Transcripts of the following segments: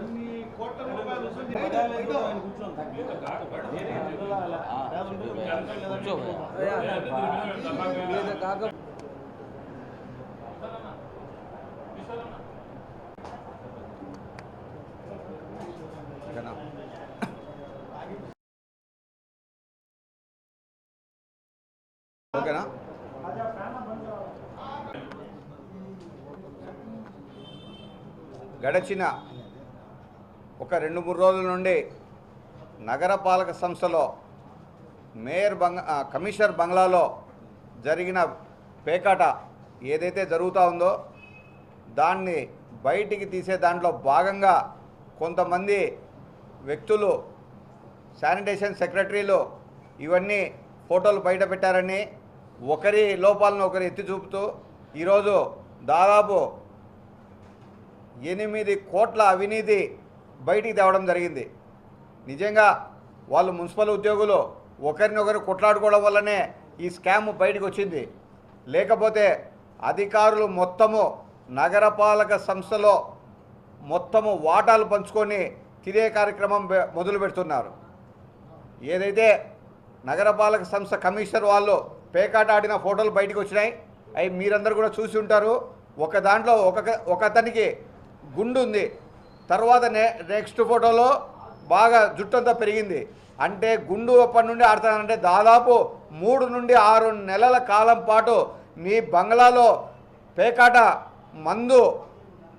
ఇన్ని కోట్ల రూపాయలు వసూలు చేసి ఆయన కూర్చోండి. ఓకేనా ఓకేనా గడచిన ఒక రెండు మూడు రోజుల నుండి నగరపాలక సంస్థలో మేయర్ బంగ్ కమిషనర్ బంగ్లాలో జరిగిన పేకాట ఏదైతే జరుగుతూ ఉందో దాన్ని బయటికి తీసే దాంట్లో భాగంగా కొంతమంది వ్యక్తులు శానిటేషన్ సెక్రటరీలు ఇవన్నీ ఫోటోలు బయట పెట్టారని ఒకరి లోపాలను ఒకరు ఎత్తి చూపుతూ ఈరోజు దాదాపు ఎనిమిది కోట్ల అవినీతి బయటికి తేవడం జరిగింది. నిజంగా వాళ్ళు మున్సిపల్ ఉద్యోగులు ఒకరినొకరు కొట్లాడుకోవడం వల్లనే ఈ స్కామ్ బయటకు వచ్చింది. లేకపోతే అధికారులు మొత్తము నగరపాలక సంస్థలో మొత్తము వాటాలు పంచుకొని తినే కార్యక్రమం మొదలు పెడుతున్నారు. ఏదైతే నగరపాలక సంస్థ కమిషనర్ వాళ్ళు పేకాట ఆడిన ఫోటోలు బయటకు వచ్చినాయి అవి మీరందరూ కూడా చూసి ఉంటారు. ఒక దాంట్లో ఒక ఒక అతనికి గుండు ఉంది. తర్వాత నె నెక్స్ట్ ఫోటోలో బాగా జుట్టంతా పెరిగింది. అంటే గుండు అప్పటి నుండి ఆడతానంటే దాదాపు మూడు నుండి ఆరు నెలల కాలం పాటు మీ బంగ్లాలో పేకాట మందు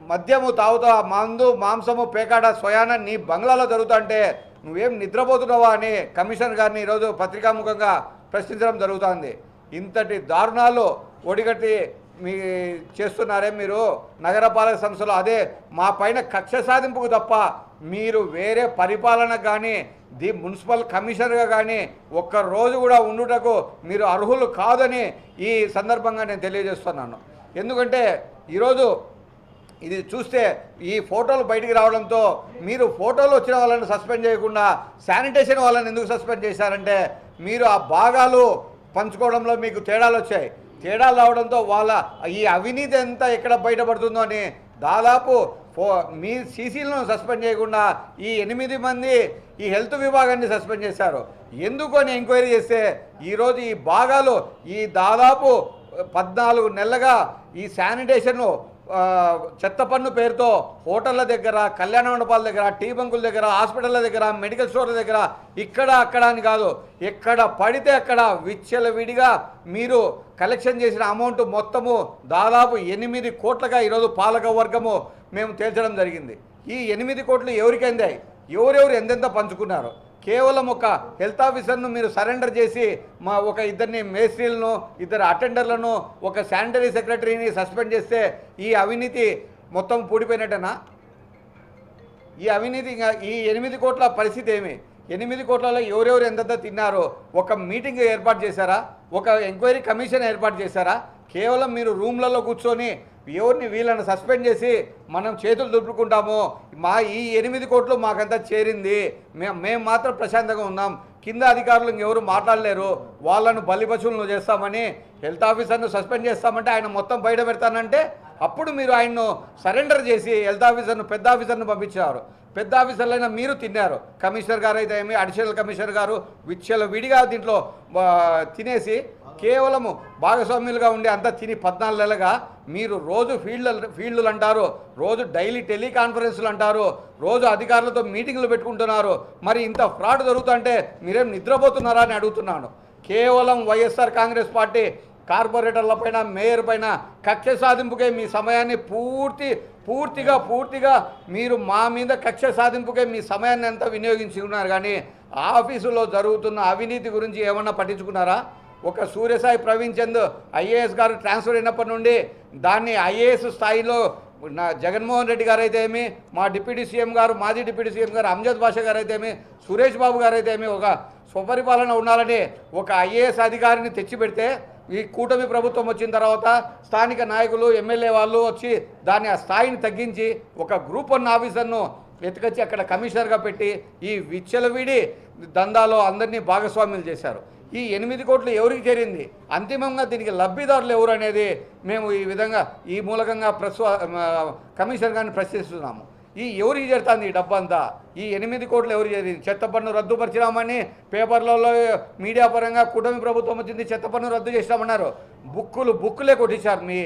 మద్యము తాగుతా మందు మాంసము పేకాట స్వయాన నీ బంగ్లాలో జరుగుతుంటే నువ్వేం నిద్రపోతున్నావా అని కమిషనర్ గారిని ఈరోజు పత్రికాముఖంగా ప్రశ్నించడం జరుగుతుంది. ఇంతటి దారుణాలు ఒడిగట్టి మీ చేస్తున్నారే మీరు? నగరపాలక సంస్థలో అదే మా పైన కక్ష సాధింపుకు తప్ప మీరు వేరే పరిపాలన కానీ ది మున్సిపల్ కమిషనర్గా కానీ ఒక్క రోజు కూడా ఉండుటకు మీరు అర్హులు కాదని ఈ సందర్భంగా నేను తెలియజేస్తున్నాను. ఎందుకంటే ఈరోజు ఇది చూస్తే ఈ ఫోటోలు బయటికి రావడంతో మీరు ఫోటోలు వచ్చిన వాళ్ళని సస్పెండ్ చేయకుండా శానిటేషన్ వాళ్ళని ఎందుకు సస్పెండ్ చేశారంటే మీరు ఆ భాగాలు పంచుకోవడంలో మీకు తేడాలు వచ్చాయి. తేడాలు రావడంతో వాళ్ళ ఈ అవినీతి ఎంత ఎక్కడ బయటపడుతుందో అని దాదాపు ఫో మీ సీసీలను సస్పెండ్ చేయకుండా ఈ ఎనిమిది మంది ఈ హెల్త్ విభాగాన్ని సస్పెండ్ చేశారు. ఎందుకు అని ఎంక్వైరీ చేస్తే ఈరోజు ఈ భాగాలు ఈ దాదాపు పద్నాలుగు నెలలుగా ఈ శానిటేషన్ చెత్త పన్ను పేరుతో హోటళ్ళ దగ్గర కళ్యాణ మండపాల దగ్గర టీ బంకుల దగ్గర హాస్పిటళ్ళ దగ్గర మెడికల్ స్టోర్ల దగ్గర ఇక్కడ అక్కడ అని కాదు ఎక్కడ పడితే అక్కడ విచ్చలవిడిగా మీరు కలెక్షన్ చేసిన అమౌంట్ మొత్తము దాదాపు ఎనిమిది కోట్లుగా ఈరోజు పాలక వర్గము మేము తేల్చడం జరిగింది. ఈ ఎనిమిది కోట్లు ఎవరికైందాయి ఎవరెవరు ఎంతెంత పంచుకున్నారు? కేవలం ఒక హెల్త్ ఆఫీసర్ను మీరు సరెండర్ చేసి మా ఒక ఇద్దరిని మేస్త్రీలను ఇద్దరు అటెండర్లను ఒక శానిటరీ సెక్రటరీని సస్పెండ్ చేస్తే ఈ అవినీతి మొత్తం పూడిపోయినట్టేనా? ఈ అవినీతి ఈ ఎనిమిది కోట్ల పరిస్థితి ఏమి? ఎనిమిది కోట్లలో ఎవరెవరు ఎంతెంత తిన్నారో ఒక మీటింగ్ ఏర్పాటు చేశారా? ఒక ఎంక్వైరీ కమిషన్ ఏర్పాటు చేశారా? కేవలం మీరు రూమ్లలో కూర్చొని ఎవరిని వీళ్ళని సస్పెండ్ చేసి మనం చేతులు దులుపుకుంటాము మా ఈ ఎనిమిది కోట్లు మాకంతా చేరింది. మేము మేము మాత్రం ప్రశాంతంగా ఉన్నాం. కింద అధికారులు ఎవరు మాట్లాడలేరు. వాళ్ళను బలిపశువులను చేస్తామని హెల్త్ ఆఫీసర్ను సస్పెండ్ చేస్తామంటే ఆయన మొత్తం బయట పెడతానంటే అప్పుడు మీరు ఆయన్ను సరెండర్ చేసి హెల్త్ ఆఫీసర్ను పెద్ద ఆఫీసర్ను పంపించారు. పెద్ద ఆఫీసర్లైనా మీరు తిన్నారు. కమిషనర్ గారు అయితే ఏమి అడిషనల్ కమిషనర్ గారు విచ్చల విడిగా దీంట్లో తినేసి కేవలము భాగస్వామ్యులుగా ఉండి అంతా తిని పద్నాలుగు నెలలుగా మీరు రోజు ఫీల్డ్ ఫీల్డ్లు అంటారు రోజు డైలీ టెలికాన్ఫరెన్స్లు అంటారు రోజు అధికారులతో మీటింగ్లు పెట్టుకుంటున్నారు. మరి ఇంత ఫ్రాడ్ జరుగుతుంటే మీరేం నిద్రపోతున్నారా అని అడుగుతున్నాను. కేవలం వైఎస్ఆర్ కాంగ్రెస్ పార్టీ కార్పొరేటర్ల పైన మేయర్ పైన కక్ష సాధింపుకే మీ సమయాన్ని పూర్తి పూర్తిగా పూర్తిగా మీరు మా మీద కక్ష సాధింపుకే మీ సమయాన్ని అంతా వినియోగించి ఉన్నారు. కానీ ఆఫీసులో జరుగుతున్న అవినీతి గురించి ఏమన్నా పట్టించుకున్నారా? ఒక సూర్యసాయి ప్రవీణ్ చంద్ ఐఏఎస్ గారు ట్రాన్స్ఫర్ అయినప్పటి నుండి దాన్ని ఐఏఎస్ స్థాయిలో నా జగన్మోహన్ రెడ్డి గారు అయితే ఏమి మా డిప్యూటీ సీఎం గారు మాజీ డిప్యూటీ సీఎం గారు అమ్జద్ బాషా గారు అయితే ఏమి సురేష్ బాబు గారు అయితే ఏమి ఒక స్వపరిపాలన ఉండాలని ఒక ఐఏఎస్ అధికారిని తెచ్చిపెడితే ఈ కూటమి ప్రభుత్వం వచ్చిన తర్వాత స్థానిక నాయకులు ఎమ్మెల్యే వాళ్ళు వచ్చి దాని ఆ స్థాయిని తగ్గించి ఒక గ్రూప్ వన్ ఆఫీసర్ను ఎత్తుకొచ్చి అక్కడ కమిషనర్గా పెట్టి ఈ విచ్చలవిడి దందాలో అందరినీ భాగస్వామ్యులు చేశారు. ఈ ఎనిమిది కోట్లు ఎవరికి చేరింది? అంతిమంగా దీనికి లబ్ధిదారులు ఎవరు అనేది మేము ఈ విధంగా ఈ మూలకంగా ప్రశ్వ కమిషన్ గారిని ప్రశ్నిస్తున్నాము. ఈ ఎవరికి చేరుతుంది ఈ డబ్బంతా? ఈ ఎనిమిది కోట్లు ఎవరు చేరింది? చెత్త పన్ను రద్దుపరిచినామని పేపర్లలో మీడియా పరంగా కూటమి ప్రభుత్వం వచ్చింది చెత్త పన్ను రద్దు చేసినామన్నారు. బుక్కులు బుక్కులే కొట్టించారు మీ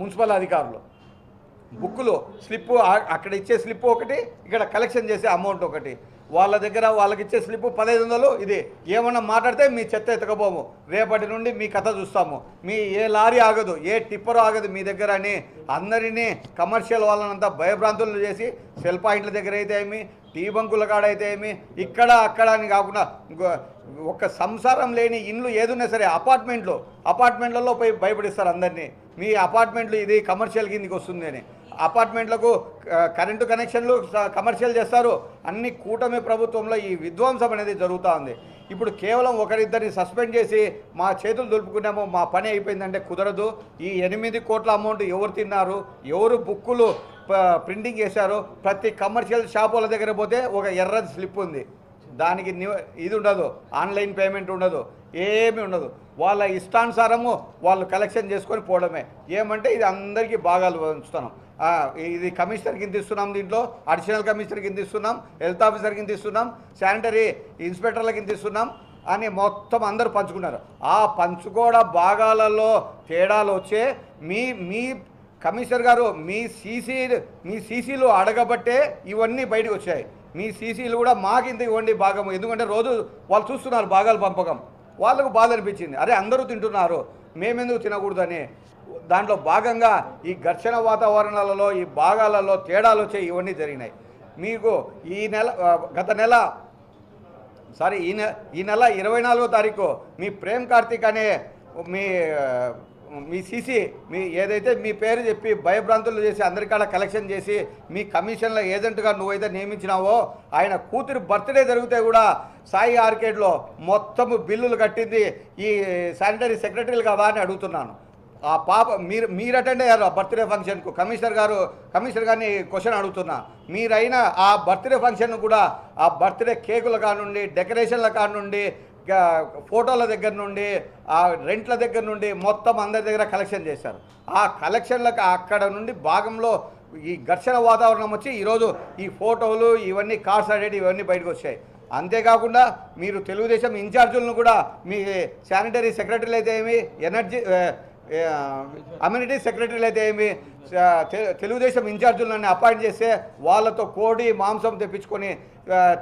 మున్సిపల్ అధికారులు. బుక్కులు స్లిప్పు అక్కడ ఇచ్చే స్లిప్ ఒకటి ఇక్కడ కలెక్షన్ చేసే అమౌంట్ ఒకటి. వాళ్ళ దగ్గర వాళ్ళకి ఇచ్చే స్లిప్ పదహైదు వందలు ఇది ఏమన్నా మాట్లాడితే మీ చెత్త ఎత్తకపోము. రేపటి నుండి మీ కథ చూస్తాము. మీ ఏ లారీ ఆగదు ఏ టిప్పర్ ఆగదు మీ దగ్గర అని అందరినీ కమర్షియల్ వాళ్ళనంతా భయభ్రాంతులు చేసి సెల్ పాయింట్ల దగ్గర అయితే ఏమి టీ బంకుల కాడ అయితే ఏమి ఇక్కడ అక్కడ అని కాకుండా ఒక సంసారం లేని ఇండ్లు ఏదున్నా సరే అపార్ట్మెంట్లు అపార్ట్మెంట్లలో పోయి భయపడిస్తారు అందరినీ. మీ అపార్ట్మెంట్లు ఇది కమర్షియల్ కిందికి వస్తుంది అని. అపార్ట్మెంట్లకు కరెంటు కనెక్షన్లు కమర్షియల్ చేస్తారు. అన్ని కూటమి ప్రభుత్వంలో ఈ విధ్వంసం అనేది జరుగుతూ ఉంది. ఇప్పుడు కేవలం ఒకరిద్దరిని సస్పెండ్ చేసి మా చేతులు దులుపుకున్నాము మా పని అయిపోయిందంటే కుదరదు. ఈ ఎనిమిది కోట్ల అమౌంట్ ఎవరు తిన్నారు ఎవరు బుక్కులు ప్రింటింగ్ చేశారు ప్రతి కమర్షియల్ షాపుల దగ్గర పోతే ఒక ఎర్ర స్లిప్ ఉంది. దానికి ఇది ఉండదు ఆన్లైన్ పేమెంట్ ఉండదు ఏమీ ఉండదు. వాళ్ళ ఇష్టానుసారము వాళ్ళు కలెక్షన్ చేసుకొని పోవడమే. ఏమంటే ఇది అందరికీ బాగా ఉంచుతున్నాం ఇది కమిషనర్ కింద ఇస్తున్నాం దీంట్లో అడిషనల్ కమిషనర్ కింద ఇస్తున్నాం హెల్త్ ఆఫీసర్ కింద ఇస్తున్నాం శానిటరీ ఇన్స్పెక్టర్ల కింద ఇస్తున్నాం అని మొత్తం అందరూ పంచుకున్నారు. ఆ పంచుకోవడ భాగాలలో తేడాలు వచ్చే మీ మీ కమిషనర్ గారు మీ సీసీ మీ సీసీలు అడగబట్టే ఇవన్నీ బయటకు వచ్చాయి. మీ సీసీలు కూడా మాకింత ఇవ్వండి భాగం ఎందుకంటే రోజు వాళ్ళు చూస్తున్నారు భాగాలు పంపకం. వాళ్ళకు బాధ అనిపించింది. అరే అందరూ తింటున్నారు. మేమెందుకు తినకూడదని? దాంట్లో భాగంగా ఈ ఘర్షణ వాతావరణాలలో ఈ భాగాలలో తేడాలు వచ్చాయి ఇవన్నీ జరిగినాయి. మీకు ఈ నెల గత నెల సారీ ఈ నెల ఈ నెల ఇరవై నాలుగో తారీఖు మీ ప్రేమ్ కార్తిక్ అనే మీ మీ సీసీ మీ ఏదైతే మీ పేరు చెప్పి భయభ్రాంతులు చేసి అందరికాడ కలెక్షన్ చేసి మీ కమిషన్ల ఏజెంట్గా నువ్వైతే నియమించినావో ఆయన కూతురు బర్త్డే జరిగితే కూడా సాయి ఆర్కేడ్లో మొత్తము బిల్లులు కట్టింది ఈ శానిటరీ సెక్రటరీలు కదా అని అడుగుతున్నాను. ఆ పాప మీరు మీరు అటెండ్ అయ్యారు ఆ బర్త్డే ఫంక్షన్కు? కమిషనర్ గారు కమిషనర్ గారిని క్వశ్చన్ అడుగుతున్నా. మీరైనా ఆ బర్త్డే ఫంక్షన్ కూడా ఆ బర్త్డే కేకుల కానుండి డెకరేషన్ల కానుండి ఫోటోల దగ్గర నుండి ఆ రెంట్ల దగ్గర నుండి మొత్తం అందరి దగ్గర కలెక్షన్ చేశారు. ఆ కలెక్షన్లకు అక్కడ నుండి భాగంలో ఈ ఘర్షణ వాతావరణం వచ్చి ఈరోజు ఈ ఫోటోలు ఇవన్నీ కార్స్ అడేటి ఇవన్నీ బయటకు వచ్చాయి. అంతేకాకుండా మీరు తెలుగుదేశం ఇన్ఛార్జులను కూడా మీ శానిటరీ సెక్రటరీలు అయితే ఏమి ఎనర్జీ అమ్యూనిటీ సెక్రటరీలు అయితే ఏమి తెలుగుదేశం ఇన్ఛార్జీలను అపాయింట్ చేస్తే వాళ్ళతో కోడి మాంసం తెప్పించుకొని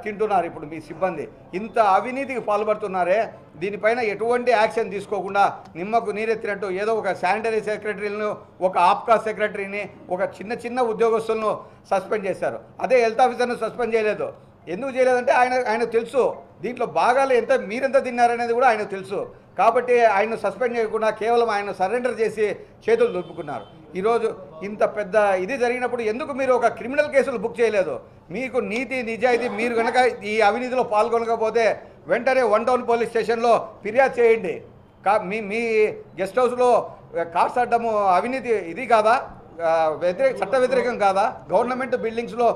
తింటున్నారు ఇప్పుడు మీ సిబ్బంది. ఇంత అవినీతికి పాల్పడుతున్నారే దీనిపైన ఎటువంటి యాక్షన్ తీసుకోకుండా నిమ్మకు నీరెత్తినట్టు ఏదో ఒక శానిటరీ సెక్రటరీలను ఒక ఆప్కా సెక్రటరీని ఒక చిన్న చిన్న ఉద్యోగస్తులను సస్పెండ్ చేశారు. అదే హెల్త్ ఆఫీసర్ను సస్పెండ్ చేయలేదు. ఎందుకు చేయలేదంటే ఆయన ఆయన తెలుసు. దీంట్లో భాగాలు ఎంత మీరెంత తిన్నారనేది కూడా ఆయనకు తెలుసు. కాబట్టి ఆయన సస్పెండ్ చేయకుండా కేవలం ఆయన సరెండర్ చేసి చేతులు దులుపుకున్నారు. ఈరోజు ఇంత పెద్ద ఇది జరిగినప్పుడు ఎందుకు మీరు ఒక క్రిమినల్ కేసులు బుక్ చేయలేదు? మీకు నీతి నిజాయితీ మీరు కనుక ఈ అవినీతిలో పాల్గొనకపోతే వెంటనే వన్ టౌన్ పోలీస్ స్టేషన్లో ఫిర్యాదు చేయండి. కా మీ మీ గెస్ట్ హౌస్లో కార్స్ అడ్డము అవినీతి ఇది కాదా? వ్యతిరేక చట్ట వ్యతిరేకం కాదా? గవర్నమెంట్ బిల్డింగ్స్లో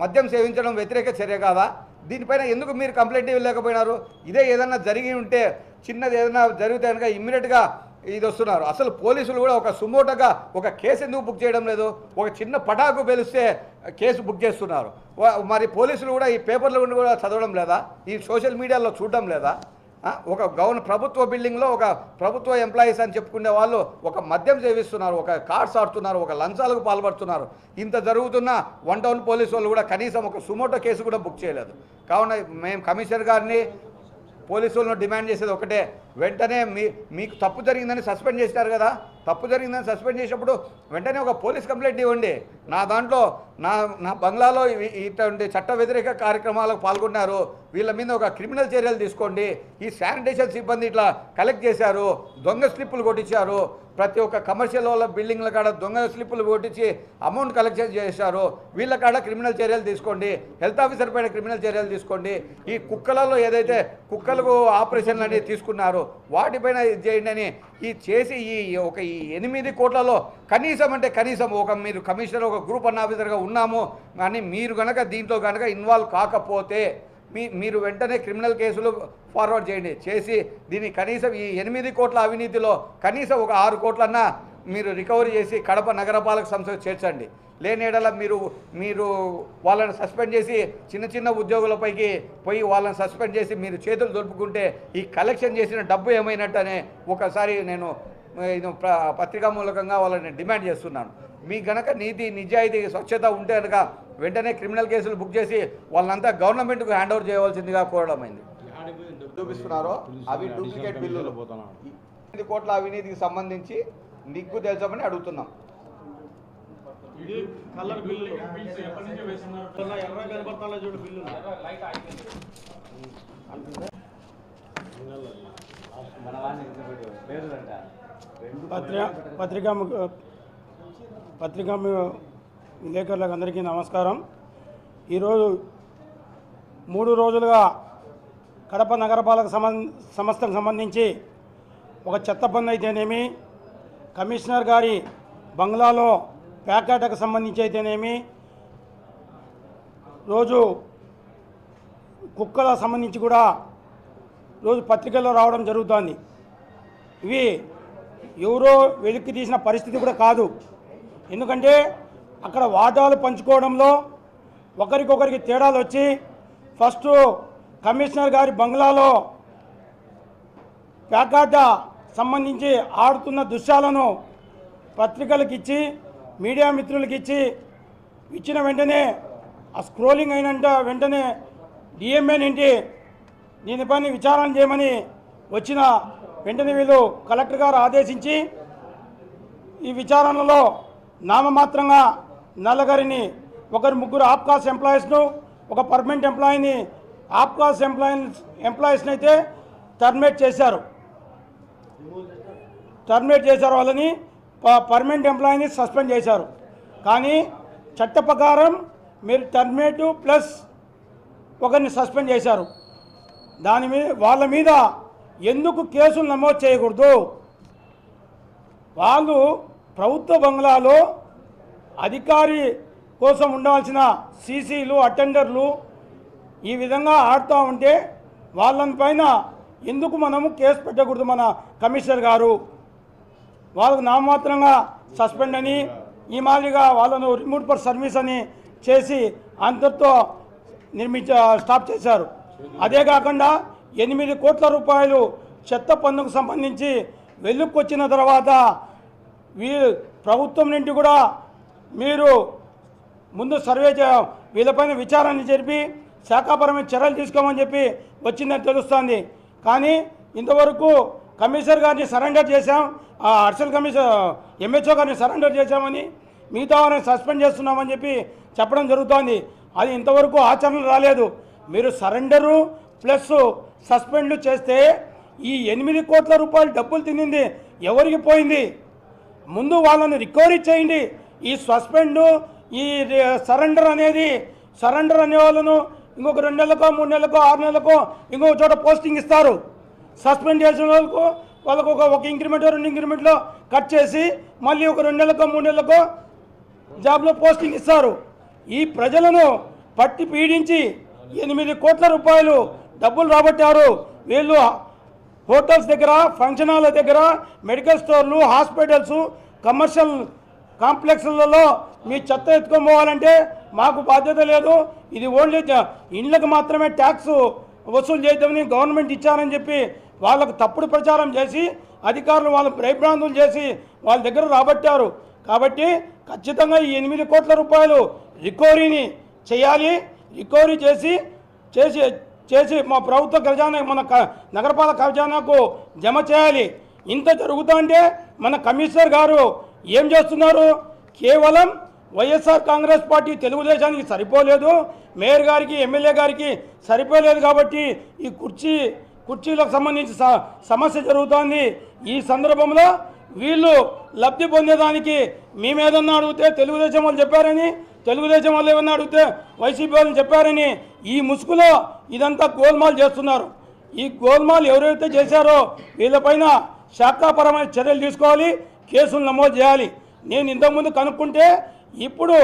మద్యం సేవించడం వ్యతిరేక చర్య కాదా? దీనిపైన ఎందుకు మీరు కంప్లైంట్ ఇవ్వలేకపోయినారు? ఇదే ఏదన్నా జరిగి ఉంటే చిన్నది ఏదైనా జరిగితే కనుక ఇమ్మీడియట్గా ఇది వస్తున్నారు. అసలు పోలీసులు కూడా ఒక సుమోటగా ఒక కేసు ఎందుకు బుక్ చేయడం లేదు? ఒక చిన్న పటాకు పేలిస్తే కేసు బుక్ చేస్తున్నారు. మరి పోలీసులు కూడా ఈ పేపర్లు ఉండి కూడా చదవడం లేదా? ఈ సోషల్ మీడియాలో చూడడం లేదా? ఒక గవర్న ప్రభుత్వ బిల్డింగ్లో ఒక ప్రభుత్వ ఎంప్లాయీస్ అని చెప్పుకునే వాళ్ళు ఒక మద్యం సేవిస్తున్నారు ఒక కార్డ్స్ ఆడుతున్నారు ఒక లంచాలకు పాల్పడుతున్నారు. ఇంత జరుగుతున్న వన్ టౌన్ పోలీసు వాళ్ళు కూడా కనీసం ఒక సుమోటో కేసు కూడా బుక్ చేయలేదు. కావున మేము కమిషనర్ గారిని పోలీసు వాళ్ళను డిమాండ్ చేసేది ఒకటే. వెంటనే మీ మీకు తప్పు జరిగిందని సస్పెండ్ చేసినారు కదా. తప్పు జరిగిందని సస్పెండ్ చేసినప్పుడు వెంటనే ఒక పోలీస్ కంప్లైంట్ ఇవ్వండి. నా దాంట్లో నా నా బంగ్లాలో ఇటువంటి చట్ట వ్యతిరేక కార్యక్రమాలకు పాల్గొన్నారు. వీళ్ళ మీద ఒక క్రిమినల్ చర్యలు తీసుకోండి. ఈ శానిటేషన్ సిబ్బంది ఇట్లా కలెక్ట్ చేశారు. దొంగ స్లిప్పులు కొట్టించారు. ప్రతి ఒక్క కమర్షియల్ వాళ్ళ బిల్డింగ్ల కాడ దొంగ స్లిప్పులు కొట్టించి అమౌంట్ కలెక్షన్ చేశారు. వీళ్ళ కాడ క్రిమినల్ చర్యలు తీసుకోండి. హెల్త్ ఆఫీసర్ పైన క్రిమినల్ చర్యలు తీసుకోండి. ఈ కుక్కలలో ఏదైతే కుక్కలకు ఆపరేషన్లు అనేవి తీసుకున్నారు వాటిపైన ఇది చేయండి అని ఈ చేసి ఈ ఒక ఈ ఎనిమిది కోట్లలో కనీసం అంటే కనీసం ఒక మీరు కమిషనర్ ఒక గ్రూప్ అన్న ఆఫీసర్గా ఉన్నాము కానీ మీరు కనుక దీంట్లో కనుక ఇన్వాల్వ్ కాకపోతే మీ మీరు వెంటనే క్రిమినల్ కేసులు ఫార్వర్డ్ చేయండి. చేసి దీన్ని కనీసం ఈ ఎనిమిది కోట్ల అవినీతిలో కనీసం ఒక ఆరు కోట్లన్నా మీరు రికవరీ చేసి కడప నగరపాలక సంస్థకు చేర్చండి. లేని ఎడల మీరు మీరు వాళ్ళని సస్పెండ్ చేసి చిన్న చిన్న ఉద్యోగులపైకి పోయి వాళ్ళని సస్పెండ్ చేసి మీరు చేతులు దొరుపుకుంటే ఈ కలెక్షన్ చేసిన డబ్బు ఏమైనట్టనే ఒకసారి నేను ఇది పత్రికా మూలకంగా వాళ్ళని డిమాండ్ చేస్తున్నాను. మీ గనక నీతి నిజాయితీ స్వచ్ఛత ఉంటే కనుక వెంటనే క్రిమినల్ కేసులు బుక్ చేసి వాళ్ళంతా గవర్నమెంట్కు హ్యాండ్ ఓవర్ చేయవలసిందిగా కోరడమైంది చూపిస్తున్నారో? అవి డూప్లికేట్ బిల్లులు. కోట్ల అవినీతికి సంబంధించి నిగ్గు తెలుసమని అడుగుతున్నాం. ఇది కలర్ బిల్లు. ఎర్ర ఎర్ర కనపడతా చూడు బిల్లు పత్రిక పత్రికా పత్రికా విలేకరులకు అందరికీ నమస్కారం. ఈరోజు మూడు రోజులుగా కడప నగరపాలక సంబం సంస్థకు సంబంధించి ఒక చెత్త పన్ను అయితేనేమి కమిషనర్ గారి బంగ్లాలో ప్యాకెట్కు సంబంధించి అయితేనేమి రోజు కుక్కల సంబంధించి కూడా రోజు పత్రికల్లో రావడం జరుగుతోంది. ఇవి ఎవరో వెలికి తీసిన పరిస్థితి కూడా కాదు. ఎందుకంటే అక్కడ వాటాలు పంచుకోవడంలో ఒకరికొకరికి తేడాలు వచ్చి ఫస్ట్ కమిషనర్ గారి బంగ్లాలో ప్యాకాట సంబంధించి ఆడుతున్న దృశ్యాలను పత్రికలకు ఇచ్చి మీడియా మిత్రులకి ఇచ్చి ఇచ్చిన వెంటనే ఆ స్క్రోలింగ్ అయినంట వెంటనే డిఎంఏ నుండి దీనిపైన విచారణ చేయమని వచ్చిన వెంటనే వీళ్ళు కలెక్టర్ గారు ఆదేశించి ఈ విచారణలో నామమాత్రంగా నల్లగారిని ఒకరు ముగ్గురు ఆప్కాస్ ఎంప్లాయీస్ను ఒక పర్మనెంట్ ఎంప్లాయీని ఆప్కాస్ ఎంప్లాయీ ఎంప్లాయీస్ని అయితే టర్మినేట్ చేశారు. టర్మినేట్ చేశారు వాళ్ళని. పర్మనెంట్ ఎంప్లాయీని సస్పెండ్ చేశారు. కానీ చట్ట ప్రకారం మీరు టర్మినేట్ ప్లస్ ఒకరిని సస్పెండ్ చేశారు. దాని మీద వాళ్ళ మీద ఎందుకు కేసులు నమోదు చేయకూడదు? వాళ్ళు ప్రభుత్వ బంగ్లాలో అధికారి కోసం ఉండాల్సిన సీసీలు అటెండర్లు ఈ విధంగా ఆడుతూ ఉంటే వాళ్ళని పైన ఎందుకు మనము కేసు పెట్టకూడదు మన కమిషనర్ గారు? వాళ్ళకు నామమాత్రంగా సస్పెండ్ అని ఈ మాదిరిగా వాళ్ళను రిమూట్ ఫర్ సర్వీస్ అని చేసి అంతటితో నిర్మించ స్టాప్ చేశారు. అదే కాకుండా ఎనిమిది కోట్ల రూపాయలు చెత్త పన్నుకు సంబంధించి వెలుక్కొచ్చిన తర్వాత వీ ప్రభుత్వం నుండి కూడా మీరు ముందు సర్వే వీళ్ళపైన విచారణ జరిపి శాఖాపరమైన చర్యలు తీసుకోమని చెప్పి వచ్చిందని తెలుస్తోంది. కానీ ఇంతవరకు కమిషనర్ గారిని సరెండర్ చేశాం ఆ అడిషనల్ కమిషనర్ ఎంహెచ్ఓ గారిని సరెండర్ చేశామని మిగతా వారిని సస్పెండ్ చేస్తున్నామని చెప్పి చెప్పడం జరుగుతోంది. అది ఇంతవరకు ఆచరణ రాలేదు. మీరు సరెండరు ప్లస్ సస్పెండ్లు చేస్తే ఈ ఎనిమిది కోట్ల రూపాయలు డబ్బులు తినింది ఎవరికి పోయింది? ముందు వాళ్ళని రికవరీ చేయండి. ఈ సస్పెండ్ ఈ సరెండర్ అనేది సరెండర్ అనే వాళ్ళను ఇంకొక రెండు నెలలకో మూడు నెలలకో ఆరు నెలలకో ఇంకొక చోట పోస్టింగ్ ఇస్తారు. సస్పెండ్ చేసిన వాళ్ళకు వాళ్ళకు ఒక ఒక ఇంక్రిమెంట్ రెండు ఇంక్రిమెంట్లో కట్ చేసి మళ్ళీ ఒక రెండు నెలలకో మూడు నెలలకో జాబ్లో పోస్టింగ్ ఇస్తారు. ఈ ప్రజలను పట్టి పీడించి ఎనిమిది కోట్ల రూపాయలు డబ్బులు రాబట్టారు. వీళ్ళు హోటల్స్ దగ్గర ఫంక్షన్ హాల్ దగ్గర మెడికల్ స్టోర్లు హాస్పిటల్స్ కమర్షియల్ కాంప్లెక్స్లలో మీ చెత్త ఎత్తుకొని పోవాలంటే మాకు బాధ్యత లేదు. ఇది ఓన్లీ ఇండ్లకు మాత్రమే ట్యాక్స్ వసూలు చేద్దామని గవర్నమెంట్ ఇచ్చారని చెప్పి వాళ్ళకు తప్పుడు ప్రచారం చేసి అధికారులు వాళ్ళు భయభ్రాంతులు చేసి వాళ్ళ దగ్గర రాబట్టారు. కాబట్టి ఖచ్చితంగా ఈ ఎనిమిది కోట్ల రూపాయలు రికవరీని చేయాలి. రికవరీ చేసి చేసి చేసి మా ప్రభుత్వ ఖజానా మన నగరపాలక ఖజానాకు జమ చేయాలి. ఇంత జరుగుతుంటే మన కమిషనర్ గారు ఏం చేస్తున్నారు? కేవలం వైఎస్ఆర్ కాంగ్రెస్ పార్టీ తెలుగుదేశానికి సరిపోలేదు. మేయర్ గారికి ఎమ్మెల్యే గారికి సరిపోలేదు కాబట్టి ఈ కుర్చీ కుర్చీలకు సంబంధించి స- సమస్య జరుగుతోంది. ఈ సందర్భంలో వీళ్ళు లబ్ధి పొందేదానికి మేమేదన్నా అడిగితే తెలుగుదేశం వాళ్ళు చెప్పారని తెలుగుదేశం వాళ్ళు ఏమన్నా అడిగితే వైసీపీ వాళ్ళు చెప్పారని ఈ ముసుగులో ఇదంతా గోల్మాల్ చేస్తున్నారు. ఈ గోల్మాల్ ఎవరైతే చేశారో వీళ్ళపైన శాఖాపరమైన చర్యలు తీసుకోవాలి కేసులు నమోదు చేయాలి. నేను ఇంతకుముందు కనుక్కుంటే ఇప్పుడు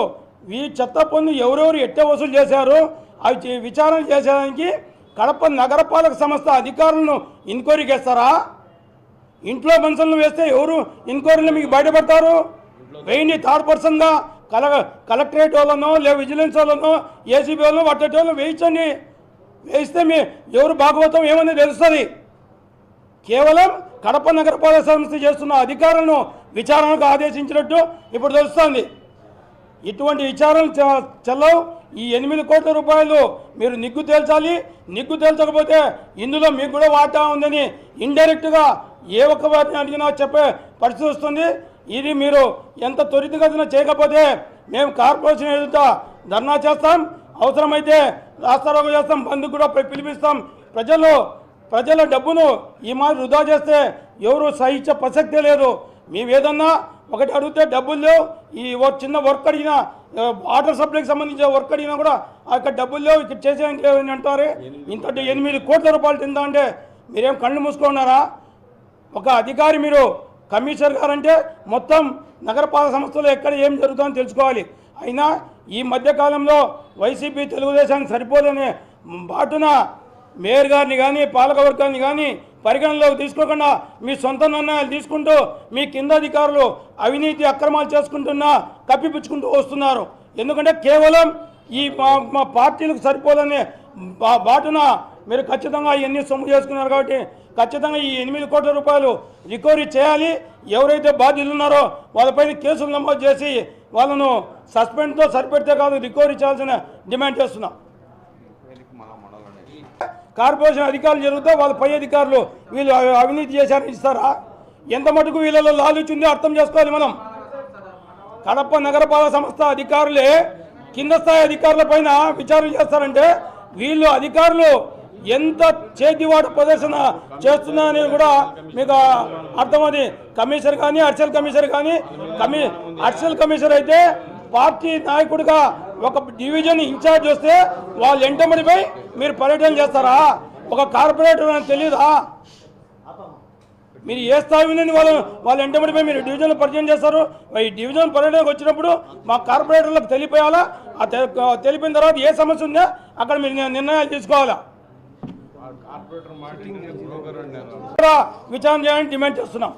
ఈ చెత్త పన్ను ఎవరెవరు ఎట్ట వసూలు చేశారో అవి విచారణ చేసేదానికి కడప నగరపాలక సంస్థ అధికారులను ఎంక్వైరీ చేస్తారా? ఇంట్లో మనుషులను వేస్తే ఎవరు ఎంక్వైరీలో మీకు బయటపడతారు? వేయండి థర్డ్ పర్సన్గా కల కలెక్టరేట్ వాళ్ళనో లేదా విజిలెన్స్ వాళ్ళనో ఏసీబీ వాళ్ళనో వాటి వాళ్ళు వేయించండి. వేయిస్తే మీ ఎవరు భాగవతం ఏమని తెలుస్తుంది? కేవలం కడప నగరపాలక సంస్థ చేస్తున్న అధికారులను విచారణకు ఆదేశించినట్టు ఇప్పుడు తెలుస్తోంది. ఇటువంటి విచారణలు చ- చెల్లవు. ఈ ఎనిమిది కోట్ల రూపాయలు మీరు నిగ్గు తేల్చాలి. నిగ్గు తేల్చకపోతే ఇందులో మీకు కూడా వాటా ఉందని ఇండైరెక్ట్గా ఏ ఒక్క వారిని అడిగినా చెప్పే పరిస్థితి వస్తుంది. ఇది మీరు ఎంత త్వరితగతిన చేయకపోతే మేము కార్పొరేషన్ ఎదుట ధర్నా చేస్తాం. అవసరమైతే రాస్తారోగ చేస్తాం. బంద్ కూడా పిలిపిస్తాం. ప్రజలు ప్రజల డబ్బును ఈ మాదిరి వృధా చేస్తే ఎవరు సహించే ప్రసక్తే లేదు. మేమేదన్నా ఒకటి అడిగితే డబ్బులు లేవు. ఈ ఓ చిన్న వర్క్ అడిగినా వాటర్ సప్లైకి సంబంధించిన వర్క్ అడిగినా కూడా అక్కడ డబ్బులు లేవు. ఇక్కడ చేసేదానికి లేవు అని అంటారు? ఇంత ఎనిమిది కోట్ల రూపాయలు తిందా అంటే మీరేం కళ్ళు మూసుకున్నారా ఒక అధికారి మీరు కమిషనర్ గారంటే మొత్తం నగరపాలక సంస్థలో ఎక్కడ ఏం జరుగుతుందో తెలుసుకోవాలి. అయినా ఈ మధ్యకాలంలో వైసీపీ తెలుగుదేశానికి సరిపోదనే బాటున మేయర్ గారిని కానీ పాలకవర్గాన్ని కానీ పరిగణలోకి తీసుకోకుండా మీ సొంత నిర్ణయాలు తీసుకుంటూ మీ కింద అధికారులు అవినీతి అక్రమాలు చేసుకుంటున్నా కప్పిపుచ్చుకుంటూ వస్తున్నారు. ఎందుకంటే కేవలం ఈ మా పార్టీలకు సరిపోదనే బా- బాటున మీరు ఖచ్చితంగా ఇవన్నీ సొమ్ము చేసుకున్నారు కాబట్టి ఖచ్చితంగా ఈ ఎనిమిది కోట్ల రూపాయలు రికవరీ చేయాలి. ఎవరైతే బాధ్యులు ఉన్నారో వాళ్ళపైన కేసులు నమోదు చేసి వాళ్ళను సస్పెండ్తో సరిపెడితే కాదు రికవరీ చేయాల్సిన డిమాండ్ చేస్తున్నాం. కార్పొరేషన్ అధికారులు జరుగుతా వాళ్ళ పై అధికారులు వీళ్ళు అవినీతి చేశారని ఇస్తారా? ఎంత మటుకు వీళ్ళలో లాలూచి ఉందో అర్థం చేసుకోవాలి మనం. కడప నగరపాలక సంస్థ అధికారులే కింద స్థాయి అధికారుల పైన విచారణ చేస్తారంటే వీళ్ళు అధికారులు ఎంత చేతివాడు ప్రదర్శన చేస్తున్నా అనేది కూడా మీకు అర్థమది కమిషనర్ కానీ అర్చల్ కమిషనర్ కానీ కమి అర్చల్ కమిషనర్ అయితే పార్టీ నాయకుడిగా ఒక డివిజన్ ఇన్ఛార్జ్ వస్తే వాళ్ళు ఎంటమడిపై మీరు పర్యటన చేస్తారా? ఒక కార్పొరేటర్ అని తెలియదా మీరు ఏ స్థాయి ఉందని వాళ్ళు వాళ్ళు ఎంటబడిపోయి మీరు డివిజన్లో పరిచయం చేస్తారు? ఈ డివిజన్ పర్యటనకు వచ్చినప్పుడు మా కార్పొరేటర్లకు తెలియపోయాలా ఆ తెలిపిన తర్వాత ఏ సమస్య ఉందో? అక్కడ మీరు నిర్- నిర్ణయాలు తీసుకోవాలా? విచారణ చేయాలని డిమాండ్ చేస్తున్నాం.